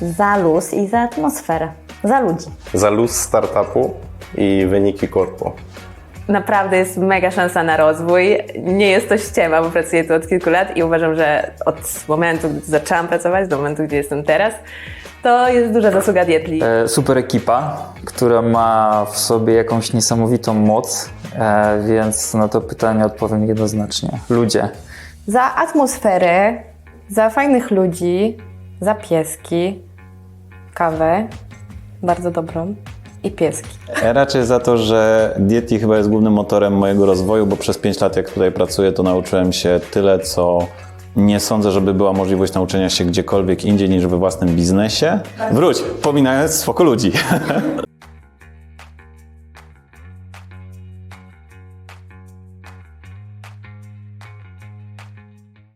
Za luz i za atmosferę. Za ludzi. Za luz startupu i wyniki korpo. Naprawdę jest mega szansa na rozwój. Nie jest to ściema, bo pracuję tu od kilku lat i uważam, że od momentu, gdy zaczęłam pracować, do momentu, gdzie jestem teraz, to jest duża zasługa Dietli. E, Super ekipa, która ma w sobie jakąś niesamowitą moc, e, więc na to pytanie odpowiem jednoznacznie. Ludzie. Za atmosferę, za fajnych ludzi, za pieski, kawę, bardzo dobrą i pieski. Raczej za to, że Dieti chyba jest głównym motorem mojego rozwoju, bo przez 5 lat jak tutaj pracuję, to nauczyłem się tyle, co nie sądzę, żeby była możliwość nauczenia się gdziekolwiek indziej niż we własnym biznesie. Wróć, pominając spoko ludzi.